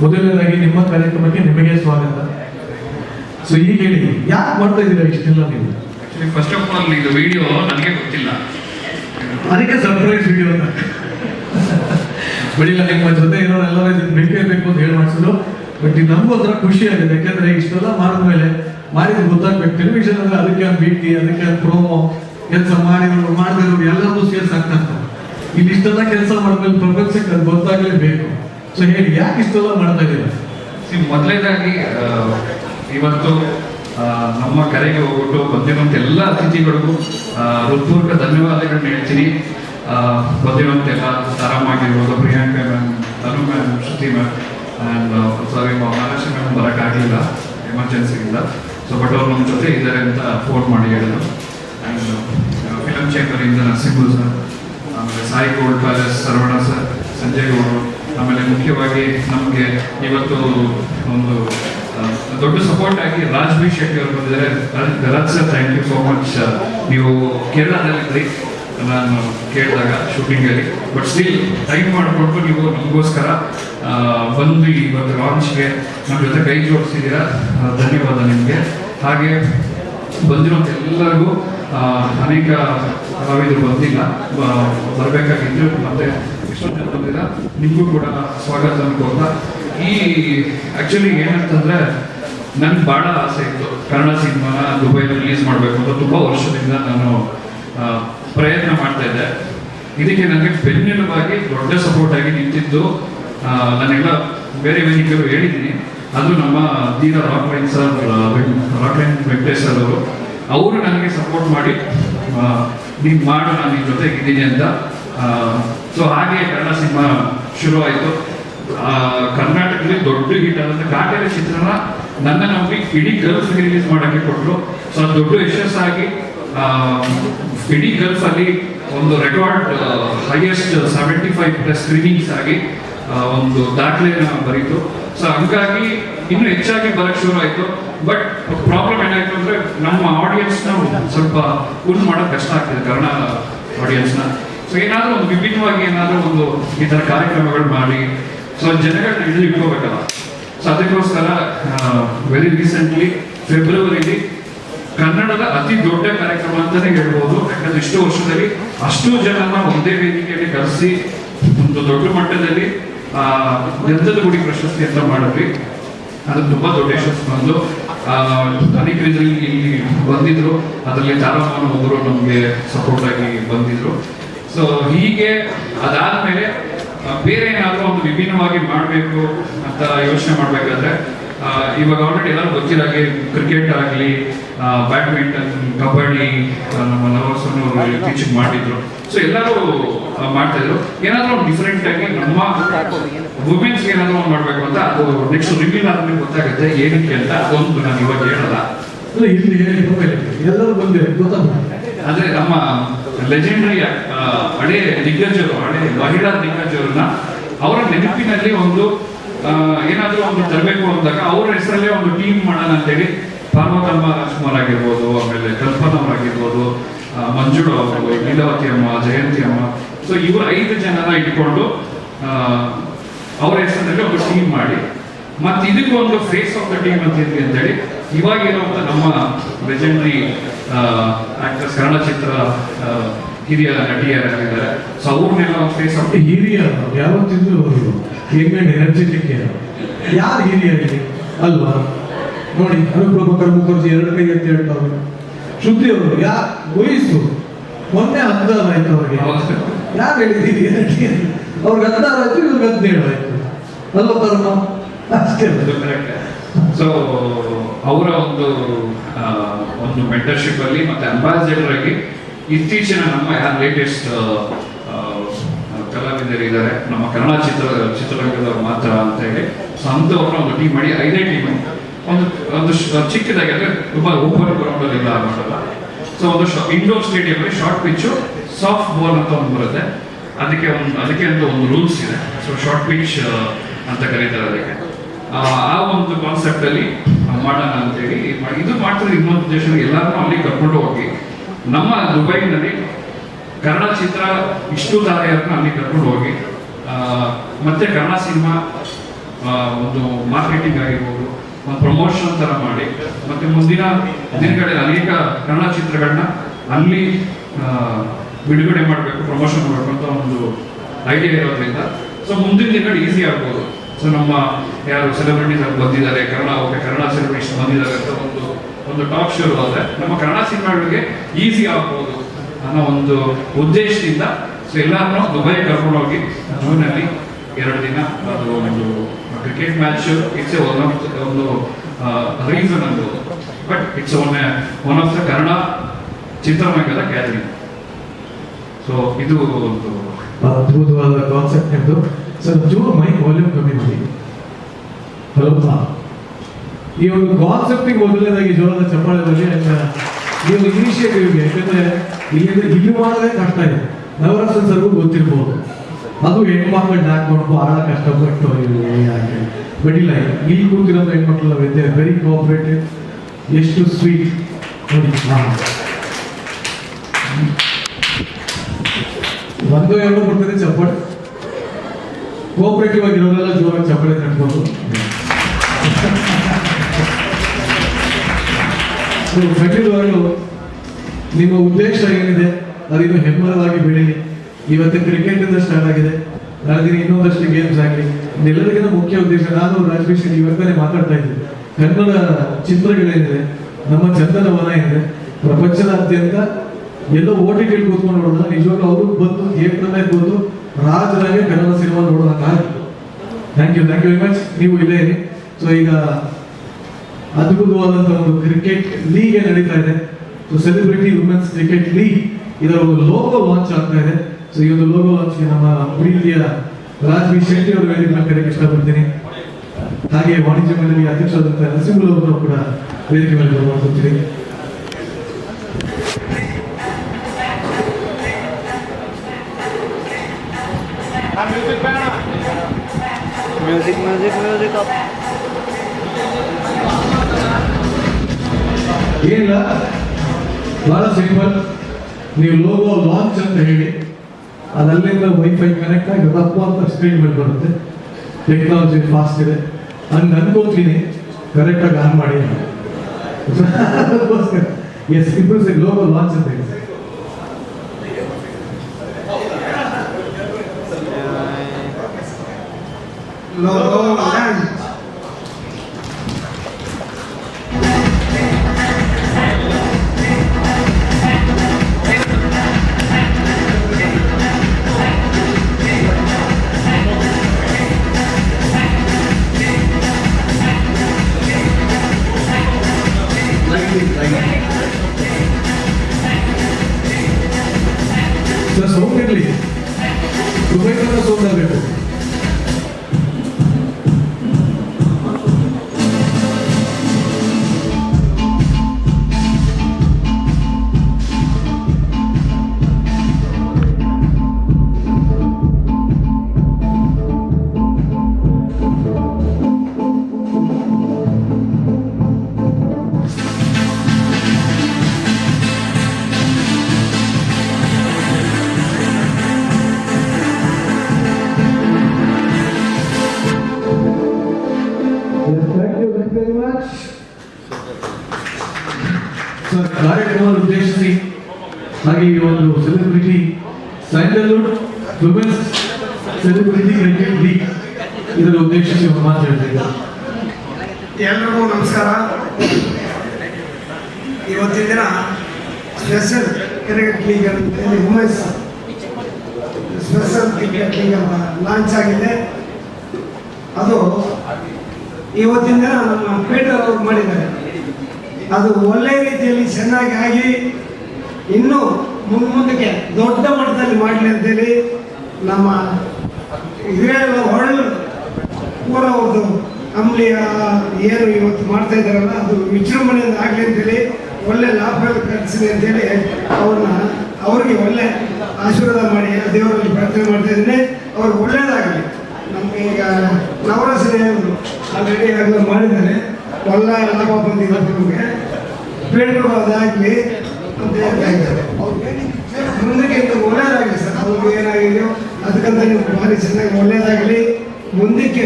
ಮೊದಲನೇದಾಗಿ ನಿಮ್ಮ ಕಾರ್ಯಕ್ರಮಕ್ಕೆ ನಿಮಗೆ ಸ್ವಾಗತ. ಸೊ ಈಗ ಹೇಳಿ ಯಾಕೆ ಮಾಡ್ತಾ ಇದ್ದೀರಾ ಇಷ್ಟೆಲ್ಲ ನೀವು? ಆಕ್ಚುಲಿ ಫಸ್ಟ್ ಆಫ್ ಆಲ್ ಇದು ವಿಡಿಯೋ ನನಗೆ ಗೊತ್ತಿಲ್ಲ. ಅದಕ್ಕೆ ಸರ್ಪ್ರೈಸ್ ವಿಡಿಯೋ ಅಂತ. ಬಿಡಿಲ್ಲ ನಿಮ್ಮ ಜೊತೆ ಇರೋರೆಲ್ಲರೂ ಇದಕ್ಕೆ ಬೇಕೇ ಬೇಕು ಅಂತ ಹೇಳಿ ಮಾಡಿಸಿದ್ರು. ಬಟ್ ಇದು ನಮಗೂ ಒಂಥರ ಖುಷಿ ಆಗಿದೆ ಯಾಕಂದ್ರೆ ಇಷ್ಟೆಲ್ಲ ಮಾಡಿದ್ಮೇಲೆ ಮಾಡಿದ ಗೊತ್ತಾಗ್ಬೇಕು. ಟೆಲಿವಿಷನ್ ಅಂದ್ರೆ ಅದಕ್ಕೆ ಒಂದು ಭೇಟಿ ಅದಕ್ಕೆ ಒಂದು ಪ್ರೋಮೋ ಕೆಲಸ ಮಾಡಿದ್ರು ಮಾಡಿದ್ರು ಎಲ್ಲರದ್ದು ಸೇರ್ಸ್ ಆಗ್ತಂತ ಇಲ್ಲಿ ಇಷ್ಟೆಲ್ಲ ಕೆಲಸ ಮಾಡಿದ್ಮೇಲೆ ಪ್ರಪಂಚಕ್ಕೆ ಅದು ಗೊತ್ತಾಗ್ಲೇಬೇಕು. ಸೊ ಹೇಳಿ ಯಾಕೆ ಇಷ್ಟೆಲ್ಲ ಮಾಡ್ತಾ ಇದ್ದೀರಾ? ಸಿ ಮೊದಲನೇದಾಗಿ ಇವತ್ತು ನಮ್ಮ ಕರೆಗೆ ಹೋಗ್ಬಿಟ್ಟು ಬಂದಿರುವಂತ ಎಲ್ಲ ಅತಿಥಿಗಳಿಗೂ ಹೃತ್ಪೂರ್ವಕ ಧನ್ಯವಾದಗಳನ್ನ ಹೇಳ್ತೀನಿ. ಆ, ಎಲ್ಲ ತಾರಮ್ಮಾಗಿರ್ಬೋದು Priyanka ma'am Tanu ma'am Shruti ma'am and sorry Mahalakshmi ma'am ಬರೋಕ್ಕಾಗಲಿಲ್ಲ ಎಮರ್ಜೆನ್ಸಿಯಿಂದ ಸೊ ಬಟ್ ಅವ್ರು ನಮ್ಮ ಜೊತೆ ಇದ್ದಾರೆ ಅಂತ ಫೋನ್ ಮಾಡಿ ಹೇಳಿದ್ರು. ಆ್ಯಂಡ್ ಫಿಲಮ್ ಚೇಂಬರಿಂದ ನರಸಿಂಹ ಸರ್ ಆಮೇಲೆ Sai gold palace Saravana sir Sanjay ಗೌಡರು ಆಮೇಲೆ ಮುಖ್ಯವಾಗಿ ನಮಗೆ ಇವತ್ತು ಒಂದು ದೊಡ್ಡ ಸಪೋರ್ಟ್ ಆಗಿ ರಾಜ್ ಬಿ ಶೆಟ್ಟಿ ಅವರು ಬಂದಿದ್ದಾರೆ. Raj- sir thank you so much ನೀವು ಕೇರಳದಲ್ಲಿದ್ರಿ ನಾನು ಕೇಳಿದಾಗ ಶೂಟಿಂಗಲ್ಲಿ ಬಟ್ ಸ್ಟಿಲ್ ಟೈಮ್ ಮಾಡಿಕೊಂಡು ನೀವು ನಮಗೋಸ್ಕರ ಬಂದು ಇವತ್ತು ಲಾಂಚ್ಗೆ ನಮ್ಮ ಜೊತೆ ಕೈ ಜೋಡಿಸಿದ್ದೀರಾ? ಧನ್ಯವಾದ ನಿಮಗೆ. ಹಾಗೆ ಬಂದಿರೋಂಥ ಎಲ್ಲರಿಗೂ ಅನೇಕ ಕಲಾವಿದರು ಬಂದಿಲ್ಲ. ಬರಬೇಕಾಗಿತ್ತು ಮತ್ತು ಮತ್ತೆ ಬಂದಿಲ್ಲ ನಿಮಗೂ ಕೂಡ ಸ್ವಾಗತ ಅನ್ಕೋತ ಈ ಆ್ಯಕ್ಚುಲಿ ಏನಂತಂದರೆ ನನಗೆ ಭಾಳ ಆಸೆ ಇತ್ತು. ಕನ್ನಡ ಸಿನಿಮಾನ ದುಬೈಲಿ ರಿಲೀಸ್ ಮಾಡಬೇಕು ಅಂತ ತುಂಬ ವರ್ಷದಿಂದ ನಾನು ಪ್ರಯತ್ನ ಮಾಡ್ತಾ ಇದ್ದೆ. ಇದಕ್ಕೆ ನನಗೆ ಬೆನ್ನೆಲುಬಾಗಿ ದೊಡ್ಡ ಸಪೋರ್ಟ್ ಆಗಿ ನಿಂತಿದ್ದು ನಾನೆಲ್ಲ ಬೇರೆ ವೇದಿಕೆಗಳು ಹೇಳಿದ್ದೀನಿ. ಅದು ನಮ್ಮ ದೀನ Rockline sir Rockline Venkatesh sir ಅವರು ಅವರು ನನಗೆ ಸಪೋರ್ಟ್ ಮಾಡಿ ನೀನು ಮಾಡು, ನಾನು ನಿನ್ ಜೊತೆಗಿದ್ದೀನಿ ಅಂತ ಸೊ ಹಾಗೆ ಕನ್ನಡ ಸಿನಿಮಾ ಶುರು ಆಯಿತು. ಕರ್ನಾಟಕದಲ್ಲಿ ದೊಡ್ಡ ಹಿಟ್ ಆದಂಥ ಕಾಟೇರಿ ಚಿತ್ರನ ನನ್ನ ನಂಬಿ ಇಡೀ ಗರ್ಲ್ಸ್ಗೆ ರಿಲೀಸ್ ಮಾಡೋಕ್ಕೆ ಕೊಟ್ಟರು ಸೊ ಅದು ದೊಡ್ಡ ಯಶಸ್ಸಾಗಿ ಇಡೀ ಗರ್ಲ್ಸ್ ಅಲ್ಲಿ ಒಂದು record highest seventy five plus ಸ್ಕ್ರೀನಿಂಗ್ಸ್ ಆಗಿ ಒಂದು ದಾಖಲೆಯನ್ನು ಬರೀತು. ಸೊ ಹಂಗಾಗಿ ಇನ್ನೂ ಹೆಚ್ಚಾಗಿ ಬರೋಕ್ಕೆ ಶುರು ಆಯಿತು. ಬಟ್ ಪ್ರಾಬ್ಲಮ್ ಏನಾಯಿತು ಅಂದರೆ ನಮ್ಮ ಆಡಿಯನ್ಸ್ನ ಸ್ವಲ್ಪ ಉನ್ ಮಾಡೋಕ್ಕೆ ಕಷ್ಟ ಆಗ್ತಿದೆ. ಕನ್ನಡ ಆಡಿಯನ್ಸ್ನ ಸೊ ಏನಾದ್ರೂ ಒಂದು ವಿಭಿನ್ನವಾಗಿ ಏನಾದ್ರೂ ಒಂದು ಈ ತರ ಕಾರ್ಯಕ್ರಮಗಳು ಮಾಡಿ ಸೊ ಜನಗಳನ್ನ ಹಿಡಿದು ಇಟ್ಕೋಬೇಕಲ್ಲ ಸೊ ಅದಕ್ಕೋಸ್ಕರ ವೆರಿ ರೀಸೆಂಟ್ಲಿ ಫೆಬ್ರವರಿಲಿ ಕನ್ನಡದ ಅತಿ ದೊಡ್ಡ ಕಾರ್ಯಕ್ರಮ ಅಂತಾನೆ ಹೇಳ್ಬೋದು. ಯಾಕಂದ್ರೆ ಇಷ್ಟು ವರ್ಷದಲ್ಲಿ ಅಷ್ಟು ಜನನ ಒಂದೇ ವೇದಿಕೆಯಲ್ಲಿ ಕರೆಸಿ, ಒಂದು ದೊಡ್ಡ ಮಟ್ಟದಲ್ಲಿ, ಆ ಗಂಧದ ಗುಡಿ ಪ್ರಶಸ್ತಿ ಅಂತ ಮಾಡಿದ್ವಿ. ಅದು ತುಂಬಾ ದೊಡ್ಡ ಯಶಸ್ಸು ಬಂದು ಅನೇಕ ರೀತಿಯಲ್ಲಿ ಇಲ್ಲಿ ಬಂದಿದ್ರು. ಅದರಲ್ಲಿ ತಾರಮ್ಮನ ಒಬ್ಬರು ನಮಗೆ ಸಪೋರ್ಟ್ ಆಗಿ ಬಂದಿದ್ರು. ಸೊ ಹೀಗೆ ಅದಾದ್ಮೇಲೆ ಮೇಲೆ ಬೇರೆ ಏನಾದರೂ ಒಂದು ವಿಭಿನ್ನವಾಗಿ ಮಾಡಬೇಕು ಅಂತ ಯೋಚನೆ ಮಾಡಬೇಕಾದ್ರೆ ಇವಾಗ ಆಲ್ರೆಡಿ ಎಲ್ಲರೂ ಗೊತ್ತಿರಾಗೆ ಕ್ರಿಕೆಟ್ ಆಗಲಿ ಬ್ಯಾಡ್ಮಿಂಟನ್ ಕಬಡ್ಡಿ ನಮ್ಮ ನವಸನ್ನು ಇತ್ತೀಚೆಗೆ ಮಾಡಿದ್ರು. ಸೊ ಎಲ್ಲರೂ ಮಾಡ್ತಾ ಇದ್ರು. ಏನಾದರೂ ಒಂದು ಡಿಫ್ರೆಂಟ್ ಆಗಿ ನಮ್ಮ ವುಮೆನ್ಸ್ ಏನಾದರೂ ಒಂದು ಮಾಡಬೇಕು ಅಂತ ಅದು ನೆಕ್ಸ್ಟ್ ರಿವೀಲ್ ಆದ್ರೆ ಗೊತ್ತಾಗುತ್ತೆ ಏನಕ್ಕೆ ಅಂತ ಅದೊಂದು ನಾನು ಇವಾಗ ಹೇಳಲ್ಲ. ಇಲ್ಲಿ ಎಲ್ಲರೂ ಬಂದಿರೋ ಗೊತ್ತಾಗ್ತದೆ. ಆದ್ರೆ ನಮ್ಮ ಲೆಜೆಂಡರಿ ಹಳೆ ದಿಗ್ಗಜರು, ಹಳೆ ಮಹಿಳಾ ದಿಗ್ಗಜರನ್ನ ಅವರ ನೆನಪಿನಲ್ಲಿ ಒಂದು ಏನಾದರೂ ಒಂದು ತರಬೇಕು ಅಂದಾಗ ಅವ್ರ ಹೆಸರಲ್ಲೇ ಒಂದು ಟೀಮ್ ಮಾಡೋಣ ಅಂತೇಳಿ ಪಾರ್ವತಮ್ಮ ರಾಜ್ಕುಮಾರ್ ಆಗಿರ್ಬೋದು, ಆಮೇಲೆ ಕಲ್ಪನಾ ಅವರಾಗಿರ್ಬೋದು ಮಂಜುಳು ಅವರು, ಲೀಲಾವತಿ ಅಮ್ಮ, ಜಯಂತಿ ಅಮ್ಮ. ಸೊ ಇವರು ಐದು ಜನರ ಇಟ್ಕೊಂಡು ಅವರ ಹೆಸರಿನಲ್ಲಿ ಒಂದು ಟೀಮ್ ಮಾಡಿ. ಮತ್ತೆ ಇದಕ್ಕೂ ಒಂದು ಫೇಸ್ ಆಫ್ ದ ಟೀಮ್ ಅಂತ ಇದ್ವಿ ಅಂತೇಳಿ. ಇವಾಗಿರುವಂಥ ನಮ್ಮ ಲೆಜೆಂಡ್ರಿ ಆಕ್ಟರ್ಸ್ ಕನ್ನಡ ಚಿತ್ರ ಹಿರಿಯ ನಟಿಯರಾಗಿದ್ದಾರೆ ಸೊ ಅವ್ರನ್ನೆಲ್ಲ ಫೇಸ್ ಆಫ್ ಹಿರಿಯ ಯಾವತ್ತಿದ್ರು ಎಂಗಂಡ್ ಎನರ್ಜೆಟಿಕ್ ಯಾರು? ಹಿರಿಯರಿಗೆ? ಅಲ್ವಾ? ನೋಡಿ ಅನುಪ್ರಭಾಕರ್ ಮುಖರ್ಜಿ ಎರಡು ಕೈ ಎತ್ತಿ ಹೇಳ್ತಾರೆ ಶುದ್ಧಿ ಅವರು ಯಾ ವಯಸ್ಸು? ಮೊನ್ನೆ ಹದಿನಾರು ಆಯ್ತು ಅವ್ರಿಗೆ. ಯಾರು ಹೇಳಿದ್ದೀರಿ ಅವ್ರಿಗೆ ಹದಿನಾರು ಆಯ್ತು ಇವ್ರಿಗೆ ಹದಿನೇಳು ಆಯ್ತು. ಅಲ್ವಾ ಪರಮ? ಅಷ್ಟೇ. ಸೊ ಅವರ ಒಂದು ಒಂದು ಮೆಂಟರ್ಶಿಪ್ ಅಲ್ಲಿ ಮತ್ತೆ ಅಂಬಾಸಿಡರ್ ಆಗಿ ಇತ್ತೀಚಿನ ನಮ್ಮ ಯಾರು ಲೇಟೆಸ್ಟ್ ಕಲಾವಿದರಿದ್ದಾರೆ, ನಮ್ಮ ಕನ್ನಡ ಚಿತ್ರ, ಚಿತ್ರರಂಗದವ್ರು ಮಾತ್ರ ಅಂತ ಹೇಳಿ ಸೊ ಅಂಥವ್ರನ್ನ ಒಂದು ಟೀಮ್ ಮಾಡಿ ಐದೇ ಟೀಮ್ ಒಂದು ಒಂದು ಚಿಕ್ಕದಾಗಿ ಅಂದರೆ ತುಂಬ ಓಪನ್ ಗ್ರೌಂಡ್ ಅಲ್ಲಿ ಎಲ್ಲ ಮಾಡಲ್ಲ ಸೊ ಒಂದು ಇಂಡೋರ್ ಸ್ಟೇಡಿಯಂ ಅಲ್ಲಿ ಶಾರ್ಟ್ ಪಿಚ್ಚು ಸಾಫ್ಟ್ ಬಾಲ್ ಅಂತ ಒಂದು ಬರುತ್ತೆ. ಅದಕ್ಕೆ ಒಂದು, ಅದಕ್ಕೆ ಅಂತ ಒಂದು ರೂಲ್ಸ್ ಇದೆ. ಸೊ ಶಾರ್ಟ್ ಪಿಚ್ ಅಂತ ಕರೀತಾರೆ ಅದಕ್ಕೆ. ಆ ಒಂದು ಕಾನ್ಸೆಪ್ಟ್ ಅಲ್ಲಿ ಮಾಡೋಣ ಅಂತೇಳಿ ಇದು ಮಾಡ್ತಾರೆ ಇನ್ನೊಂದು ದೇಶ ಎಲ್ಲರೂ ಅಲ್ಲಿ ಕರ್ಕೊಂಡು ಹೋಗಿ ನಮ್ಮ ದುಬೈನಲ್ಲಿ ಕನ್ನಡ ಚಿತ್ರ ಇಷ್ಟು ತಾರೆಯರನ್ನ ಅಲ್ಲಿ ಕರ್ಕೊಂಡು ಹೋಗಿ. ಮತ್ತೆ ಕನ್ನಡ ಸಿನಿಮಾ ಒಂದು ಮಾರ್ಕೆಟಿಂಗ್ ಆಗಿರ್ಬೋದು, ಒಂದು ಪ್ರಮೋಷನ್ ಥರ ಮಾಡಿ. ಮತ್ತೆ ಮುಂದಿನ ದಿನಗಳಲ್ಲಿ ಅನೇಕ ಕನ್ನಡ ಚಿತ್ರಗಳನ್ನ ಅಲ್ಲಿ ಬಿಡುಗಡೆ ಮಾಡಬೇಕು ಪ್ರಮೋಷನ್ ಮಾಡಬೇಕು ಅಂತ ಒಂದು ಐಡಿಯಾ ಇರೋದ್ರಿಂದ. ಸೊ ಮುಂದಿನ ದಿನಗಳು ಈಸಿ ಆಗ್ಬೋದು. ಸೊ ನಮ್ಮ ಯಾರು ಸೆಲೆಬ್ರಿಟೀಸ್ ಬಂದಿದ್ದಾರೆ, ಕನ್ನಡ, ಓಕೆ, ಕನ್ನಡ ಸೆಲೆಬ್ರಿಟೀಸ್ ಬಂದಿದ್ದಾರೆ ಅಂತ ಒಂದು ಒಂದು ಟಾಕ್ ಶುರು ಆದರೆ ನಮ್ಮ ಕನ್ನಡ ಸಿನಿಮಾಗಳಿಗೆ ಈಸಿ ಆಗ್ಬೋದು ಅನ್ನೋ ಒಂದು ಉದ್ದೇಶದಿಂದ ಸೊ ಎಲ್ಲರನ್ನೂ ದುಬೈ ಕರ್ಕೊಂಡೋಗಿ ಜೂನಲ್ಲಿ ಎರಡು ದಿನ ಅದು ಒಂದು cricket match it's one of ಒಂದು ರೀಸನ್ ಅನ್ಬೋದು but it's one one of the Kannada ಚಿತ್ರರಂಗದ ಗ್ಯಾದರಿಂಗ್ ಸೊ ಇದು ಒಂದು ಅದ್ಭುತವಾದ ಕಾನ್ಸೆಪ್ಟ್ ಎಂದು ಸರ್ ಜೂರ್ ಮೈ ವಾಲ್ಯೂಮ್ ಕಮ್ಮಿ ಮಾಡಿ. ಹಲೋ. ಈ ಒಂದು ಕಾನ್ಸೆಪ್ಟಿಗೆ ಮೊದಲನೇದಾಗಿ ಜೋರದ ಚಪ್ಪಾಳೆ ಈ ಒಂದು ಇನಿಷಿಯೇಟಿವ್ಗೆ ಯಾಕಂದ್ರೆ ಇಲ್ಲಿಂದ ಇಲ್ಲಿ ಮಾಡೋದೇ ಕಷ್ಟ ಇದೆ. ನವರಾಸನ್ ಸರ್ಗೂ ಗೊತ್ತಿರ್ಬೋದು. ಅದು ಹೆಣ್ಮಕ್ಳನ್ನ ಹಾಕೊಂಡು ಬಹಳ ಕಷ್ಟಪಟ್ಟು ಬಟ್ ಇಲ್ಲ ಇಲ್ಲಿ ಕೂತಿರೋ ಹೆಣ್ಮಕ್ಳೆಲ್ಲ ವೆದ್ದೆ ವೆರಿ ಕೋಆಪರೇಟಿವ್ ಎಷ್ಟು ಸ್ವೀಟ್ ನೋಡಿ ಒಂದು ಎರಡು ಕೊಡ್ತಾರೆ ಚಪ್ಪಾಳೆ. ಕೋಆಪರೇಟಿವ್ ಆಗಿರೋರೆಲ್ಲ ಜೋರಾಗಿ ಚಪ್ಪಾಳೆ ತಟ್ಬೋದು ಸೊ ಖಂಡಿತವಾಗ್ಲೂ ನಿಮ್ಮ ಉದ್ದೇಶ ಏನಿದೆ, ಅದಿನ್ನು ಹೆಮ್ಮರವಾಗಿ ಬೆಳೀಲಿ ಇವತ್ತು ಕ್ರಿಕೆಟ್ ಇಂದ ಸ್ಟಾರ್ಟ್ ಆಗಿದೆ. ನಾಳೆ ಇನ್ನೊಂದಷ್ಟು ಗೇಮ್ಸ್ ಆಗಲಿ ಇದೆಲ್ಲರಿಗಿಂತ ಮುಖ್ಯ ಉದ್ದೇಶ, ನಾನು ರಾಜೇಶ್ ಇವತ್ತೇ ಮಾತಾಡ್ತಾ ಇದ್ದೆ ಕನ್ನಡ ಚಿತ್ರಗಳೇನಿದೆ ನಮ್ಮ ಚಂದನ ವನ ಏನಿದೆ ಪ್ರಪಂಚದಾದ್ಯಂತ ಎಲ್ಲೋ ಓ ಟಿ ಕೂತ್ಕೊಂಡು ನೋಡೋಣ ನಿಜವಾಗ್ಲೂ ಅವರು ಬಂದು, ಏಪ್ರಿಲ್ ಕೂತು ರಾಜರಾಗೆ Kannada cinema ನೋಡೋದಕ್ಕಾಗಿ thank you thank you very much ನೀವು ಇದೇ ಸೊ ಈಗ ಅದ್ಭುತವಾದಂಥ ಒಂದು ಕ್ರಿಕೆಟ್ ಲೀಗ್ ನಡೀತಾ ಇದೆ? So celebrity women's cricket league ಇದರ ಒಂದು ಲೋಗೋ ಲಾಂಚ್ ಆಗ್ತಾ ಇದೆ. ಸೊ ಈ ಒಂದು ಲೋಗೋ ಲಾಂಚ್ಗೆ ನಮ್ಮ ಪ್ರೀತಿಯ ರಾಜ್ವಿ ಶೆಟ್ಟಿ ಅವರು ವೇದಿಕೆ ನಾನು ಕರೆಯಕ್ಕೆ ಇಷ್ಟಪಡ್ತೀನಿ. ಹಾಗೆ ವಾಣಿಜ್ಯ ಮಂಡಳಿ ಅಧ್ಯಕ್ಷರಾದಂತಹ ನರಸಿಂಹುಲ್ ಅವರನ್ನು ಕೂಡ ವೇದಿಕೆ ಮೇಲೆ ಬರಮಾಡ್ಕೊತೀನಿ ಮ್ಯೂಸಿಕ್ music ಮ್ಯೂಸಿಕ್ ಏನಿಲ್ಲ. ಬಹಳ ಸಿಂಪಲ್ ನೀವು ಲೋಗೋ ಲಾಂಚ್ ಅಂತ ಹೇಳಿ ಅದಲ್ಲಿಂದ ವೈಫೈ ಕನೆಕ್ಟ್ ಆಗಿ ತಪ್ಪು ಅಂತ ಸ್ಕ್ರೀನ್ ಮೇಲೆ ಬರುತ್ತೆ ಟೆಕ್ನಾಲಜಿ ಫಾಸ್ಟ್ ಇದೆ ಹಂಗೆ ಅನ್ಕೋತೀನಿ ಕರೆಕ್ಟಾಗಿ ಆನ್ ಮಾಡಿ ಅದಕ್ಕೋಸ್ಕರ. ಎಸ್ ಸರಿ ಲೋಗೋ ಲಾಂಚ್ ಅಂತ ಹೇಳಿ. Logo. Land. ಸರ್ ಸೌಂಡ್ ಇರಲಿ ದುಬೈ ತನಕ ಸೌಂಡ್ ಆಗಬೇಕು Yes, ಹಾಗೆ ಈ ಒಂದು celebrity Sandalwood women's celebrity cricket league ಇದರ ಉದ್ದೇಶಿಸಿ ಒಂದು ಮಾತು ಹೇಳ್ತಿದ್ದೆ. ಎಲ್ರಿಗೂ ನಮಸ್ಕಾರ. ಇವತ್ತಿನ ದಿನ ಸ್ಪೆಷಲ್ ಕ್ರಿಕೆಟ್ ಲೀಗ್ ಅಂತೇಳಿ ವುಮೆನ್ಸ್ ಸ್ಪೆಷಲ್ ಕ್ರಿಕೆಟ್ ಲೀಗ್ ಅಂತ ಲಾಂಚ್ ಆಗಿದೆ. ಅದು ಇವತ್ತಿನ ದಿನ ನಮ್ಮ ಪೀಟರ್ ಅವರು ಮಾಡಿದ್ದಾರೆ. ಅದು ಒಳ್ಳೆಯ ರೀತಿಯಲ್ಲಿ ಚೆನ್ನಾಗಿ ಆಗಿ ಇನ್ನೂ ಮುಂದೆ ಮುಂದಕ್ಕೆ ದೊಡ್ಡ ಮಟ್ಟದಲ್ಲಿ ಮಾಡಲಿ ಅಂತೇಳಿ ನಮ್ಮ ಹಿರಿಯರೆಲ್ಲ ಹೊರಳು ಪೂರ ಒಂದು ಅಂಬ್ಲಿಯ ಏನು ಇವತ್ತು ಮಾಡ್ತಾ ಇದ್ದಾರಲ್ಲ, ಅದು ವಿಜೃಂಭಣೆಯಿಂದ ಆಗಲಿ ಅಂತೇಳಿ ಒಳ್ಳೆ ಲಾಭ ಕಲಿಸಿದೆ ಅಂತೇಳಿ ಅವ್ರನ್ನ ಅವ್ರಿಗೆ ಒಳ್ಳೆ ಆಶೀರ್ವಾದ ಮಾಡಿ ದೇವರಲ್ಲಿ ಪ್ರಾರ್ಥನೆ ಮಾಡ್ತಾ ಇದ್ದೀನಿ. ಅವ್ರಿಗೆ ಒಳ್ಳೇದಾಗಲಿ. ನಮ್ಗೆ ಈಗ ಹೇಳಿದ್ರು ಆಲ್ರೆಡಿ ಎಲ್ಲ ಮಾಡಿದ್ದಾರೆ. ಒಳ್ಳೆ ಲಾಭ ಬಂದಿದೆ ನಮಗೆ. ಬೇಡರು ಅದಾಗಲಿ ಅಂತ ಹೇಳ್ತಾ ಇದ್ದಾರೆ ಮುಂದಕ್ಕೆ ಇನ್ನು ಒಳ್ಳೇದಾಗಲಿ ಸರ್ ಅವ್ರಿಗೆ ಏನಾಗಿದೆಯೋ ಅದಕ್ಕಂತ ನೀವು ಭಾರಿ ಚೆನ್ನಾಗಿ ಒಳ್ಳೇದಾಗಲಿ. ಮುಂದಕ್ಕೆ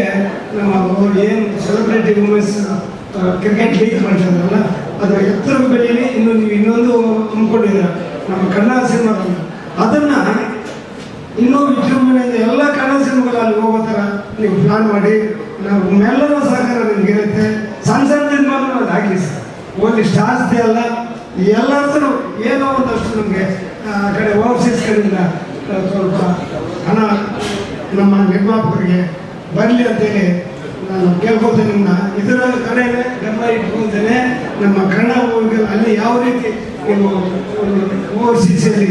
ನಮ್ಮ ಏನು ಸೆಲೆಬ್ರಿಟಿ ವುಮೆನ್ಸ್ ಕ್ರಿಕೆಟ್ ಲೀಗ್ ಮಾಡಿದ್ರಲ್ಲ ಅದು ಎತ್ತರ ಬೆಳೆಯಲಿ. ಇನ್ನು ನೀವು ಇನ್ನೊಂದು ಹಮ್ಮಿಕೊಂಡಿದ್ದೀರ, ನಮ್ಮ ಕನ್ನಡ ಸಿನಿಮಾದಲ್ಲಿ. ಅದನ್ನು ಇನ್ನೂ ವಿಜೃಂಭಣೆಯಿಂದ ಎಲ್ಲ ಕನ್ನಡ ಸಿನಿಮಾಗಳು ಅಲ್ಲಿ ಹೋಗೋ ಥರ ನೀವು ಪ್ಲಾನ್ ಮಾಡಿ. ನಮ್ಮೆಲ್ಲರ ಸಹಕಾರ ನಿಮ್ಗೆ ಇರುತ್ತೆ. ಸಣ್ಣ ಸಿನಿಮಾನು ಅದು ಹಾಕಿ ಸರ್. ಓನ್ಲಿ ಸ್ಟಾರ್ಸ್ ಅಲ್ಲ ಎಲ್ಲರದ್ದು ಏನೋ ಒಂದಷ್ಟು ನಮಗೆ, ಆ ಕಡೆ ಓವರ್ಸೀಸ್ ಕಡೆಯಿಂದ ಸ್ವಲ್ಪ ಹಣ ನಮ್ಮ ನಿರ್ಮಾಪಕರಿಗೆ ಬರಲಿ ಅಂತೇಳಿ ನಾನು ಕೇಳ್ಕೊಳ್ತೇನೆ ನಿಮ್ಮನ್ನ. ಇದರ ಕಡೆ ಗಮನ ಇಟ್ಕೊಳ್ತೇನೆ ನಮ್ಮ ಕನ್ನಡ ಅಲ್ಲಿ ಯಾವ ರೀತಿ ನೀವು ಓವರ್ಸೀಸಲ್ಲಿ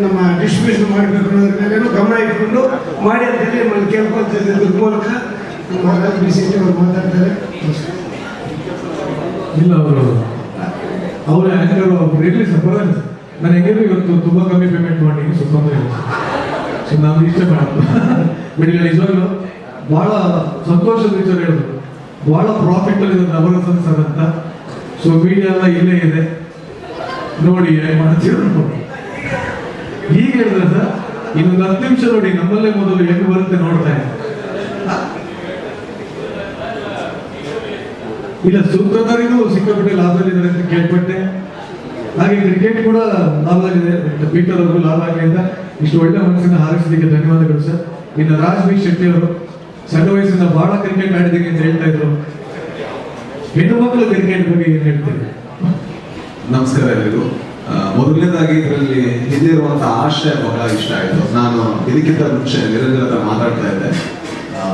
ನಮ್ಮ ಡಿಸ್ಟ್ರಿಬ್ಯೂಷನ್ ಮಾಡಬೇಕು ಅನ್ನೋದ್ರ ಮೇಲೆ ಗಮನ ಇಟ್ಕೊಂಡು ಮಾಡಿ ಅಂತೇಳಿ ಕೇಳ್ಕೊಳ್ತೇನೆ ಇದ್ರ ಮೂಲಕ. ನಮ್ಮ ರಾಜ್ ಅವರು ಮಾತಾಡ್ತಾರೆ. ಇಲ್ಲ, ಅವರು ಅವರ ಒಬ್ರು ಇರಲಿ ಸರ್ ಪರವಾಗಿಲ್ಲ ನಾನು ಹೆಂಗಿದ್ರು ಇವತ್ತು ತುಂಬಾ ಕಮ್ಮಿ ಪೇಮೆಂಟ್ ಮಾಡಿ ಸ್ವಲ್ಪ ನಾನು ಇಷ್ಟ ಮಾಡಲ್ಲ ಬಿಡಿ ನಿಜವಾಗ್ಲು ಬಹಳ ಸಂತೋಷದ ವಿಚಾರ ಹೇಳಿದ್ರು ಬಹಳ ಪ್ರಾಫಿಟ್ ಅಲ್ಲಿ ನವರತ್ನ ಸರ್ ಅಂತ. ಸೊ ಮೀಡಿಯಾ ಎಲ್ಲ ಇಲ್ಲೇ ಇದೆ. ನೋಡಿ ಮಾಡ್ತೀವಿ ಈಗ ಹೇಳಿದ್ರೆ ಸರ್, ಇನ್ನೊಂದು ಹತ್ತು ನಿಮಿಷ ನೋಡಿ, ನಮ್ಮಲ್ಲೇ ಮೊದಲು ಹೆಂಗೆ ಬರುತ್ತೆ ನೋಡ್ತಾ ಇಲ್ಲ ಸೂತ್ರಧಾರಿಗೂ ಸಿಕ್ಕಾಪಟ್ಟೆ ಲಾಭದಲ್ಲಿದ್ದಾರೆ ಅಂತ ಕೇಳ್ಪಟ್ಟೆ. ಹಾಗೆ ಕ್ರಿಕೆಟ್ ಕೂಡ ಲಾಭ ಪೀಟರ್ ಅವ್ರಿಗೂ ಲಾಭ ಆಗಿದೆ. ಅಂತ ಇಷ್ಟು ಒಳ್ಳೆ ಮನಸ್ಸಿನ ಹಾರಿಸಿದ್ದಕ್ಕೆ ಧನ್ಯವಾದಗಳು, ಸರ್. ಇನ್ನು ರಾಜ್ ಶೆಟ್ಟಿ ಅವರು, ಸಣ್ಣ ವಯಸ್ಸಿಂದ ಬಹಳ ಕ್ರಿಕೆಟ್ ಆಡಿದ್ದೀನಿ ಅಂತ ಹೇಳ್ತಾ ಇದ್ರು. ಹೆಣ್ಣು ಮಕ್ಕಳು ಕ್ರಿಕೆಟ್ ಬಗ್ಗೆ ಏನ್ ಹೇಳ್ತೀರಿ? ನಮಸ್ಕಾರ ಎಲ್ಲರಿಗೂ. ಮೊದಲನೇದಾಗಿ ಇದರಲ್ಲಿ ಹಿಂದೆ ಇರುವಂತಹ ಆಶಯ ಬಹಳ ಇಷ್ಟ ಆಯಿತು. ನಾನು ಇದಕ್ಕಿಂತ ಮುಂಚೆ ನಿರಂಜನ ಹತ್ರ ಮಾತಾಡ್ತಾ ಇದ್ದೆ.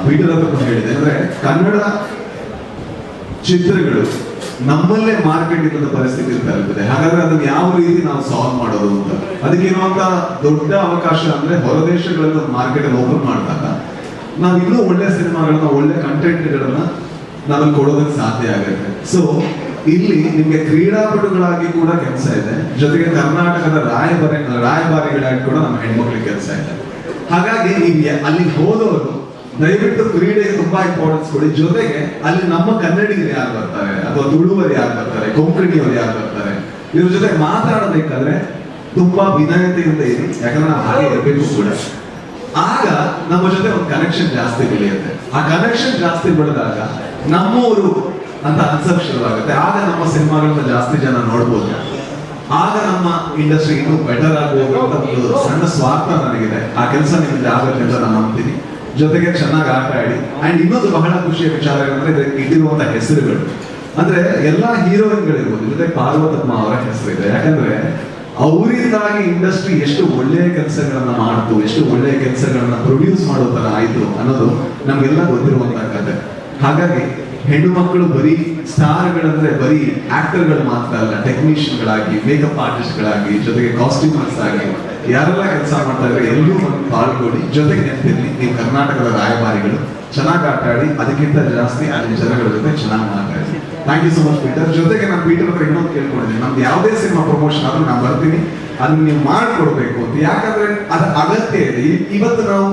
ಪೀಟರ್ ಹತ್ರ ಹೇಳಿದೆ. ಅಂದ್ರೆ ಕನ್ನಡ ಚಿತ್ರಗಳು ನಮ್ಮಲ್ಲೇ ಮಾರ್ಕೆಟ್ ಇಲ್ಲದ ಪರಿಸ್ಥಿತಿ ತಲುಪಿದೆ. ಹಾಗಾದ್ರೆ ಅದನ್ನ ಯಾವ ರೀತಿ ನಾವು ಸಾಲ್ವ್ ಮಾಡೋದು ಅಂತ. ಅದಕ್ಕೆ ಇರುವಂತ ದೊಡ್ಡ ಅವಕಾಶ ಅಂದ್ರೆ ಹೊರದೇಶಗಳನ್ನ ಮಾರ್ಕೆಟ್ ಓಪನ್ ಮಾಡಿದಾಗ ನಾವು ಇನ್ನೂ ಒಳ್ಳೆ ಸಿನಿಮಾಗಳನ್ನ, ಒಳ್ಳೆ ಕಂಟೆಂಟ್ಗಳನ್ನ ನಾನು ಕೊಡೋದಕ್ಕೆ ಸಾಧ್ಯ ಆಗುತ್ತೆ. ಸೊ ಇಲ್ಲಿ ನಿಮಗೆ ಕ್ರೀಡಾಪಟುಗಳಾಗಿ ಕೂಡ ಕೆಲಸ ಇದೆ. ಜೊತೆಗೆ ಕರ್ನಾಟಕದ ರಾಯಭಾರಿ, ರಾಯಭಾರಿಗಳಾಗಿ ಕೂಡ ನಮ್ಮ ಹೆಣ್ಮಕ್ಳಿಗೆ ಕೆಲಸ ಇದೆ. ಹಾಗಾಗಿ ನೀವು ಅಲ್ಲಿ ಹೋದವರು ದಯವಿಟ್ಟು ಕ್ರೀಡೆ ತುಂಬಾ ಇಂಪಾರ್ಟೆನ್ಸ್ ಕೊಡಿ. ಜೊತೆಗೆ ಅಲ್ಲಿ ನಮ್ಮ ಕನ್ನಡಿಗರು ಯಾರು ಬರ್ತಾರೆ? ಅಥವಾ ತುಳುವರು ಯಾರು ಬರ್ತಾರೆ? ಕೊಂಕಣಿಯವರು ಯಾರು ಬರ್ತಾರೆ? ಇವ್ರ ಜೊತೆ ಮಾತಾಡಬೇಕಾದ್ರೆ ತುಂಬಾ ವಿನಯತೆಯಿಂದ ಇರಿ. ಯಾಕಂದ್ರೆ ನಾವು ಹಾಗೆ ಇರಬೇಕು ಕೂಡ. ಆಗ ನಮ್ಮ ಜೊತೆ ಒಂದು ಕನೆಕ್ಷನ್ ಜಾಸ್ತಿ ಬೆಳೆಯುತ್ತೆ. ಆ ಕನೆಕ್ಷನ್ ಜಾಸ್ತಿ ಬೆಳೆದಾಗ ನಮ್ಮೂರು ಅಂತ ಅನ್ಸಪ್ ಶುರುವಾಗುತ್ತೆ. ಆಗ ನಮ್ಮ ಸಿನಿಮಾಗಳನ್ನ ಜಾಸ್ತಿ ಜನ ನೋಡ್ಬೋದು. ಆಗ ನಮ್ಮ ಇಂಡಸ್ಟ್ರಿ ಇನ್ನೂ ಬೆಟರ್ ಆಗ್ಬೋದು ಅಂತ ಒಂದು ಸಣ್ಣ ಸ್ವಾರ್ಥ ನನಗಿದೆ. ಆ ಕೆಲಸ ನಿಮ್ಗೆ ಆಗುತ್ತೆ ಅಂತ ನಾನು ನಂಬ್ತೀನಿ. ಜೊತೆಗೆ ಚೆನ್ನಾಗಿ ಆಟ ಆಡಿ ಅಂಡ್ ಇನ್ನೊಂದು ಬಹಳ ಖುಷಿಯ ವಿಚಾರ ಏನಂದ್ರೆ ಇದಕ್ಕೆ ಇಟ್ಟಿರುವಂಥ ಹೆಸರುಗಳು. ಅಂದ್ರೆ ಎಲ್ಲಾ ಹೀರೋಯಿನ್ಗಳಿರ್ಬೋದು ಜೊತೆ ಪಾರ್ವತಮ್ಮ ಅವರ ಹೆಸರಿದೆ. ಯಾಕಂದ್ರೆ ಅವರಿಂದಾಗಿ ಇಂಡಸ್ಟ್ರಿ ಎಷ್ಟು ಒಳ್ಳೆಯ ಕೆಲಸಗಳನ್ನ ಮಾಡ್ತು, ಎಷ್ಟು ಒಳ್ಳೆಯ ಕೆಲಸಗಳನ್ನ ಪ್ರೊಡ್ಯೂಸ್ ಮಾಡೋ ತರ ಆಯ್ತು ಅನ್ನೋದು ನಮ್ಗೆಲ್ಲ ಗೊತ್ತಿರುವಂತ ಕತೆ. ಹಾಗಾಗಿ ಹೆಣ್ಣು ಮಕ್ಕಳು ಬರೀ ಸ್ಟಾರ್ಗಳಂದ್ರೆ ಬರೀ ಆಕ್ಟರ್ಗಳು ಮಾತ್ರ ಅಲ್ಲ, ಟೆಕ್ನಿಷಿಯನ್ಗಳಾಗಿ ಮೇಕಪ್ ಆರ್ಟಿಸ್ಟ್ಗಳಾಗಿ ಜೊತೆಗೆ ಕಾಸ್ಟ್ಯೂಮರ್ಸ್ ಆಗಿ, ಯಾರೆಲ್ಲ ಕೆಲಸ ಮಾಡ್ತಾ ಎಲ್ಲರೂ ಬಂದು ಪಾಲ್ಗೊಳ್ಳಿ. ಜೊತೆಗೆ ನೆನಪಿರಲಿ ನೀವು ಕರ್ನಾಟಕದ ರಾಯಭಾರಿಗಳು ಚೆನ್ನಾಗಿ ಆಟ ಆಡಿ ಅದಕ್ಕಿಂತ ಜಾಸ್ತಿ ಅಲ್ಲಿ ಜನಗಳ ಜೊತೆ ಚೆನ್ನಾಗಿ ಮಾತಾಡಿ. Thank you so much Peter ಜೊತೆಗೆ ನಾನು ಪೀಟರ್ ಹತ್ರ ಇನ್ನೊಂದು ಕೇಳ್ಕೊಂಡಿದ್ದೀನಿ. ನಮ್ದು ಯಾವುದೇ ಸಿನಿಮಾ ಪ್ರಮೋಷನ್ ಆದ್ರೂ ನಾನು ಬರ್ತೀನಿ. ಅದನ್ನ ನೀವು ಮಾಡಿಕೊಡ್ಬೇಕು ಅಂತ. ಯಾಕಂದ್ರೆ ಅದು ಅಗತ್ಯ ಇದೆ. ಇವತ್ತು ನಾವು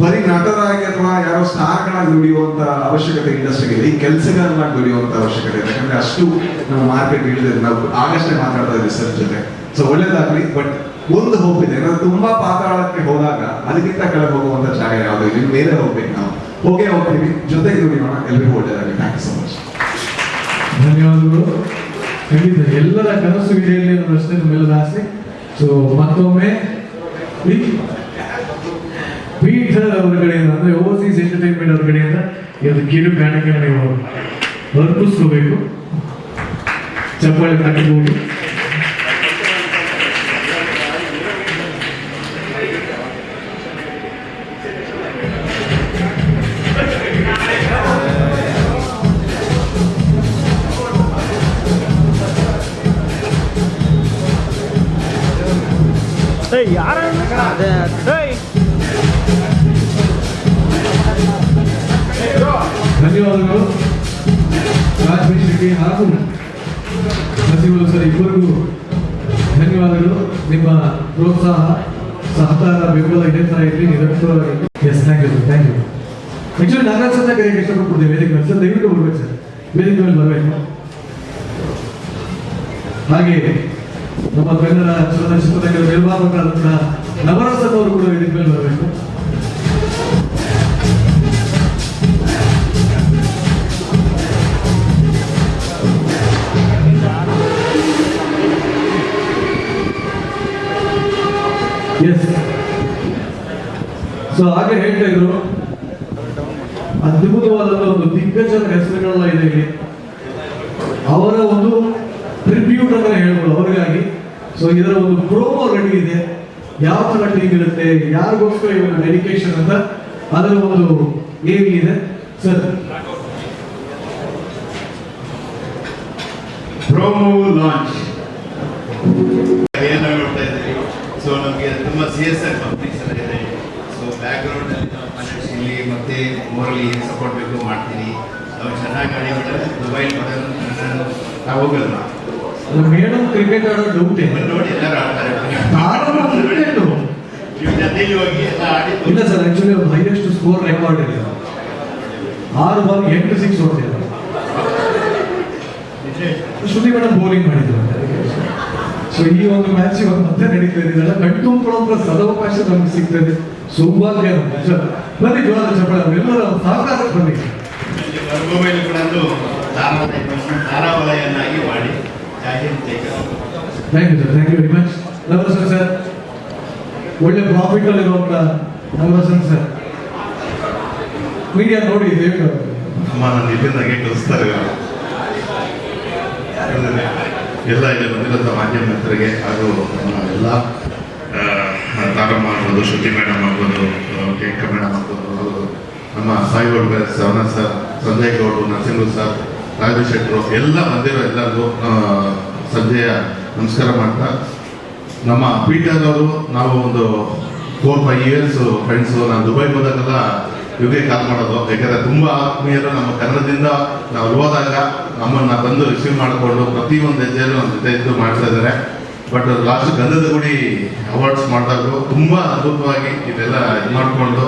ಬರೀ ನಟರಾಗಿ ಅಥವಾ ಯಾರೋ ಸ್ಟಾರ್ಗಳಾಗಿ ದುಡಿಯುವಂತ ಅವಶ್ಯಕತೆ ಇಂಡಸ್ಟ್ರಿಗೆ ಈ ಕೆಲಸಗಾರನಾಗಿ ದುಡಿಯುವಂತ ಅವಶ್ಯಕತೆ ಇದೆ. ಯಾಕಂದ್ರೆ ಅಷ್ಟು ನಮ್ಮ ಮಾರ್ಕೆಟ್ ಇಳಿದ್ರೆ ನಾವು ಆಗಷ್ಟೇ ಮಾತಾಡ್ತಾ ಇದ್ದೀವಿ ಸರ್ ಜೊತೆ. ಸೊ ಒಳ್ಳೇದಾಗ್ಲಿ ಬಟ್ ಒಂದು ಹೋಪ್ ಇದೆ. ನಾವು ತುಂಬಾ ಪಾತಾಳಕ್ಕೆ ಹೋದಾಗ ಅದಕ್ಕಿಂತ ಕೆಳಗೆ ಹೋಗುವಂತ ಜಾಗ ಯಾವುದು ಇಲ್ಲಿ ಮೇಲೆ ಹೋಗ್ಬೇಕು ನಾವು. ಹೋಗೇ ಹೋಗ್ತೀವಿ. ಜೊತೆಗೆ ದುಡಿಯೋಣ. ಎಲ್ರಿಗೂ ಒಳ್ಳೇದಾಗಲಿ. ಥ್ಯಾಂಕ್ ಯು ಸೊ ಮಚ್ ಧನ್ಯವಾದಗಳು. ಖಂಡಿತ ಎಲ್ಲರ ಕನಸು ಇದೆ. ಅನ್ನೋ ಪ್ರಶ್ನೆ ನಮ್ಮೆಲ್ಲರ ಆಸೆ ಸೊ ಮತ್ತೊಮ್ಮೆ ಈ- ಪೀಠರ್ ಅವ್ರ ಕಡೆಯಿಂದ ಅಂದ್ರೆ ಓವರ್ಸೀಸ್ ಎಂಟರ್ಟೈನ್ಮೆಂಟ್ ಅವ್ರ ಕಡೆಯಿಂದ ಇದು ಕಿರು ಕಾಣಿಕೆ ನೀವು ಅರ್ಪಿಸ್ಕೋಬೇಕು ಚಪ್ಪಾಳೆ ಹಾಕಿಬಹುದು ಏಯ್ ಯಾರ ಧನ್ಯವಾದಗಳು. ರಾಜ್ ಬಿ ಶೆಟ್ಟಿ ಹಾಗೂ ನಸೀಮುಲ್ ಸರ್ ಇಬ್ಬರಿಗೂ ಧನ್ಯವಾದಗಳು. ನಿಮ್ಮ ಪ್ರೋತ್ಸಾಹ ಸಹಕಾರ ಬೆಂಬಲ ಇದೇ ಥರ ಇರಲಿ ನಿರಂತರವಾಗಿ yes thank you thank you actually Nagaraj sir ಕರೆಯಕ್ಕೆ ಇಷ್ಟಪಡ್ತಿದ್ದೆ ವೇದಿಕೆ ಮೇಲೆ. ಸರ್ ದಯವಿಟ್ಟು ಬರ್ಬೇಕು ಸರ್. ವೇದಿಕೆ ಮೇಲೆ ಬರಬೇಕು. ಹಾಗೆ ನಮ್ಮ ಕನ್ನಡ ಚಲನಚಿತ್ರರಂಗದ ನಿರ್ಮಾಪಕರಾದಂತಹ ನವರಸನ್ ಅವರು ಕೂಡ ವೇದಿಕೆ ಮೇಲೆ ಬರಬೇಕು. ಎಸ್ ಸೊ ಹಾಗೆ ಹೇಳ್ತಾ ಇದ್ರು. ಅದ್ಭುತವಾದಂತ ಒಂದು ದಿಗ್ಗಜರ ಹೆಸರುಗಳೆಲ್ಲ ಇದೆ ಇಲ್ಲಿ ಅವರ ಒಂದು ಟ್ರಿಬ್ಯೂಟ್ ಅಂತ ಹೇಳ್ಬೋದು ಅವರಿಗಾಗಿ. ಸೊ ಇದರ ಒಂದು ಪ್ರೋಮೋ ರೆಡಿ ಇದೆ. ಯಾವ ತರ ಟೀಮ್ ಇರುತ್ತೆ, ಯಾರಿಗೋಸ್ಕರ ಇವರ ಡೆಡಿಕೇಶನ್ ಅಂತ ಅದರ ಒಂದು ಏವಿ ಇದೆ. ಸರ್ ಪ್ರೋಮೋ ಲಾಂಚ್ ನಮಗೆ ತುಂಬ ಸಿ ಎಸ್ ಆರ್ ಕಂಪ್ನೀಸ್ ಎಲ್ಲ ಇದೆ ಸೊ ಬ್ಯಾಕ್ಗ್ರೌಂಡ್ ಅಲ್ಲಿ ನಾವು ಫೈನಾನ್ಷಿಯಲಿ ಮತ್ತೆ ಮೋರಲಿ ಏನು ಸಪೋರ್ಟ್ ಬೇಕು ಮಾಡ್ತೀನಿ ನಾವು ಚೆನ್ನಾಗಿ ಗಾಡಿ ಮೊಬೈಲ್ ದುಬೈ ನಾವು ಹೋಗಲ್ಲ. ಮೇಡಮ್ ಕ್ರಿಕೆಟ್ ಆಡೋದು ಡೌಟ್ ಇದೆ ನೋಡಿ ಎಲ್ಲರೂ ಆಡ್ತಾರೆ. ನೀವು ಜೊತೆಲಿ ಹೋಗಿ ಎಲ್ಲ ಆಡಿ ಇಲ್ಲ ಸರ್ ಆಕ್ಚುಲಿ ಒಂದು ಹೈಯೆಸ್ಟ್ ಸ್ಕೋರ್ ರೆಕಾರ್ಡ್ ಇದೆ. ಆರು ಬಾಲ್ ಎಂಟು ಸಿಕ್ಸ್ ಹೊಡೆದಿದ್ದಾರೆ. ಶ್ರುತಿ ಮೇಡಮ್ ಬೌಲಿಂಗ್ ಮಾಡಿದ್ರು. ಸೊ ಈ ಒಂದು ಮ್ಯಾಚ್ ಇವತ್ತು ಮತ್ತೆ ನಡೀತಾ ಇದೆಯಲ್ಲ ಕಣ್ತುಂಬಿಕೊಳ್ಳೋ ಸದಾವಕಾಶ ನಮ್ಗೆ ಸಿಗ್ತದೆ ಸೌಭಾಗ್ಯ. ಸರ್, ಬನ್ನಿ ಜೋಳದ ಚಪ್ಪಳ ಎಲ್ಲರ ಸಹಕಾರಕ್ಕೆ ಬನ್ನಿ. ಕೂಡ ಒಂದು ಧಾರಾವಾಹಿ ಧಾರಾವಲಯನ್ನಾಗಿ ಮಾಡಿ. Thank you sir thank you very much Navarasan sir ಒಳ್ಳೆ ಪ್ರಾಫಿಟ್ ಅಲ್ಲಿ ಇರುವಂತ ನವರಸನ್ ಸರ್ ಮೀಡಿಯಾ ನೋಡಿ ದೇವೇಗೌಡ ಅಮ್ಮ ನನ್ನ ಇಲ್ಲಿಂದಾಗೆ ಕಲಿಸ್ತಾರೆ ಎಲ್ಲ ಇಲ್ಲಿ ಬಂದಿರೋಂಥ ಮಾಧ್ಯಮ ಹಾಗೂ ಎಲ್ಲ ತಾರಮ್ಮ ಆಗ್ಬೋದು ಶ್ರುತಿ ಮೇಡಮ್ ಆಗ್ಬೋದು ಕೆಂಕ ಮೇಡಮ್ ಆಗ್ಬೋದು ನಮ್ಮ ಸಾಯಿಗೌಡ ಬೇರೆ ಸವನ ಸರ್, ಸಂಜಯ್ ಗೌಡ್ರು ನರಸಿಂಹ ಸರ್ ರಾಜು ಶೆಟ್ಟರು, ಎಲ್ಲ ಬಂದಿರೋ ಎಲ್ಲರಿಗೂ ಸಂಜೆಯ ನಮಸ್ಕಾರ ಮಾಡ್ತಾ, ನಮ್ಮ ಪೀಠದವರು, ನಾವು ಒಂದು ಫೋರ್ ಫೈವ್ ಇಯರ್ಸ್ ಫ್ರೆಂಡ್ಸು ನಾನು ದುಬೈ ಹೋದಾಗೆಲ್ಲ ಇವ್ರಿಗೆ ಕಾಲ್ ಮಾಡೋದು, ಯಾಕಂದರೆ ತುಂಬ ಆತ್ಮೀಯರು ನಮ್ಮ ಕನ್ನಡದಿಂದ ನಾವು ಹೋದಾಗ ನಮ್ಮನ್ನ ಬಂದು ರಿಸೀವ್ ಮಾಡಿಕೊಂಡು ಪ್ರತಿಯೊಂದು ಹೆಜ್ಜೆಯಲ್ಲೂ ಒಂದು ಜೊತೆ ಇದ್ದು ಮಾಡ್ತಾ ಇದ್ದಾರೆ. ಬಟ್ ಲಾಸ್ಟ್ ಗಂಧದ ಗುಡಿ ಅವಾರ್ಡ್ಸ್ ಮಾಡಿದಾಗ ತುಂಬ ಅದ್ಭುತವಾಗಿ ಇದೆಲ್ಲ ಇದು ಮಾಡಿಕೊಂಡು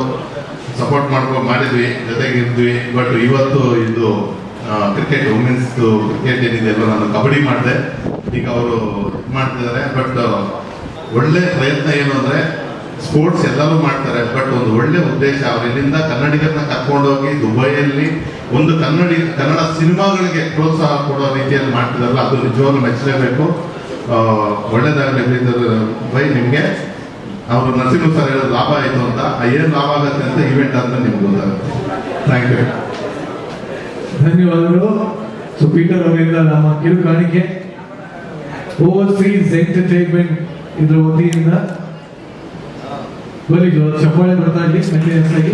ಸಪೋರ್ಟ್ ಮಾಡ್ಕೊಂಡು ಮಾಡಿದ್ವಿ. ಜೊತೆಗಿದ್ವಿ ಬಟ್ ಇವತ್ತು ಇದು ಕ್ರಿಕೆಟ್ ವುಮೆನ್ಸ್ ಕ್ರಿಕೆಟ್ ಏನಿದೆ ಅಲ್ವ ನಾನು ಕಬಡ್ಡಿ ಮಾಡಿದೆ. ಈಗ ಅವರು ಮಾಡ್ತಿದ್ದಾರೆ. ಬಟ್ ಒಳ್ಳೆ ಪ್ರಯತ್ನ ಏನು ಅಂದ್ರೆ ಸ್ಪೋರ್ಟ್ಸ್ ಎಲ್ಲರೂ ಮಾಡ್ತಾರೆ, ಬಟ್ ಒಂದು ಒಳ್ಳೆ ಉದ್ದೇಶ ಅವರಿಂದ ಕನ್ನಡಿಗರನ್ನ ಕರ್ಕೊಂಡೋಗಿ ದುಬೈಯಲ್ಲಿ ಒಂದು ಕನ್ನಡಿ, ಕನ್ನಡ ಸಿನಿಮಾಗಳಿಗೆ ಪ್ರೋತ್ಸಾಹ ಕೊಡೋ ರೀತಿಯಲ್ಲಿ ಮಾಡ್ತಿದಾರಲ್ಲ, ಅದು ನಿಜವಾಗ್ಲೂ ಮೆಚ್ಚಲೇಬೇಕು. ಒಳ್ಳೇದಾಗಲಿ ಬೈ ನಿಮಗೆ. ಅವರು ನರಸಿಂಹ ಸರ್ ಹೇಳೋದು ಲಾಭ ಆಯಿತು ಅಂತ. ಏನು ಲಾಭ ಆಗುತ್ತೆ ಅಂತ ಇವೆಂಟ್ ಅಂತ ನಿಮ್ಗೆ ಗೊತ್ತಾಗುತ್ತೆ. ಥ್ಯಾಂಕ್ ಯು ಧನ್ಯವಾದಗಳು. ಸೊ ಪೀಟರ್ ಅವರಿಂದ ನಮ್ಮ ಕಿರು ಕಾಣಿಕೆ ಓವರ್ಸೀಸ್ ಎಂಟರ್ಟೈನ್ಮೆಂಟ್ ಇದರ ವತಿಯಿಂದ ಜೋರ ಚಪ್ಪಾಳೆ ಬರ್ತಾ ಇರಲಿ ಕಂಟಿನ್ಯೂಸ್ ಆಗಿ